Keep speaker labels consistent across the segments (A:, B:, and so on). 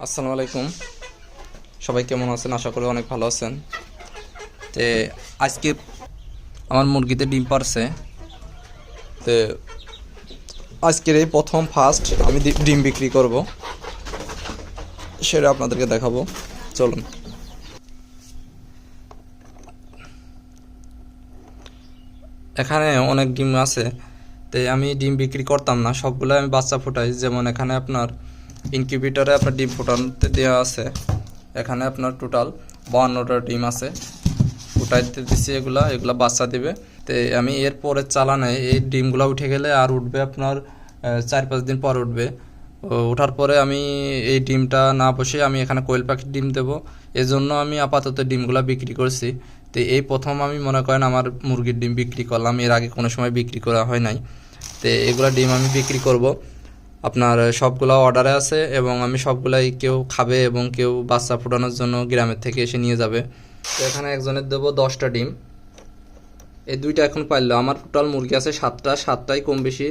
A: আসসালামু আলাইকুম। সবাই কেমন আছেন? আশা করি অনেক ভালো আছেন। তে, আজকে আমার মুরগিতে ডিম পারছে। তে, আজকের এই প্রথম ফার্স্ট আমি ডিম বিক্রি করব। সেটা আপনাদেরকে দেখাবো। চলুন। এখানে অনেক ডিম আছে। তো, আমি ডিম বিক্রি করতাম না। সবগুলো আমি বাচ্চা ফুটাই। যেমন এখানে আপনার ইনকিউবেটরে আপনার ডিম ফুটাতে দেওয়া আছে। এখানে আপনার টোটাল বাউন্নটা ডিম আছে। ফুটাইতে দিছি এগুলা এগুলা বাচ্চা দিবে। তো আমি এর পরে চালানে এই ডিমগুলো উঠে গেলে আর উঠবে আপনার চার পাঁচ দিন পর উঠবে। ও, ওঠার পরে আমি এই ডিমটা না বসে আমি এখানে কোয়েল পাখির ডিম দেবো। এজন্য আমি আপাতত ডিমগুলো বিক্রি করছি। তো এই প্রথম আমি মনে করেন আমার মুরগির ডিম বিক্রি করলাম। এর আগে কোনো সময় বিক্রি করা হয় নাই। তো এগুলা ডিম আমি বিক্রি করব। আপনার সবগুলা অর্ডারে আছে এবং আমি সবগুলাই কেউ খাবে এবং কেউ বাচ্চা ফোটানোর জন্য গ্রামের থেকে এসে নিয়ে যাবে। তো এখানে একজনের দেবো দশটা ডিম। এই দুইটা এখন পারল আমার টোটাল মুরগি আছে সাতটা, সাতটাই কম বেশি।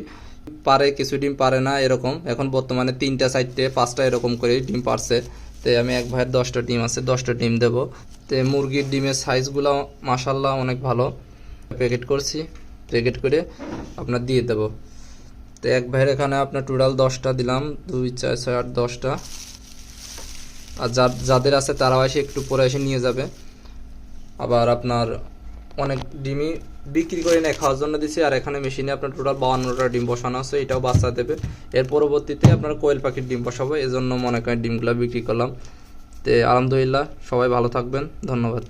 A: পারে, কিছু ডিম পারে না এরকম। এখন বর্তমানে তিনটা, চারটে, পাঁচটা এরকম করে ডিম পারছে। তো আমি এক ভাইয়ের দশটা ডিম আছে, দশটা ডিম দেবো। তো মুরগির ডিমের সাইজগুলো মাসাল্লাহ অনেক ভালো। প্যাকেট করছি। প্যাকেট করে আপনার দিয়ে দেবো। তো এক ভাইয়ের এখানে আপনার টোটাল দশটা দিলাম, দুই, চার, ছয়, আট, দশটা। আর যা যাদের আছে তারাও এসে একটু পরে এসে নিয়ে যাবে। আবার আপনার অনেক ডিমই বিক্রি করে নেয়, খাওয়ার জন্য দিছি, আর এখানে মেশিনে আপনার টোটাল বাউন্নটা ডিম বসানো আছে, এটাও বাচ্চা দেবে। এর পরবর্তীতে আপনার কোয়েল পাখির ডিম বসাবো, এজন্য মনে করেন ডিমগুলো বিক্রি করলাম। তো আলহামদুলিল্লাহ, সবাই ভালো থাকবেন, ধন্যবাদ।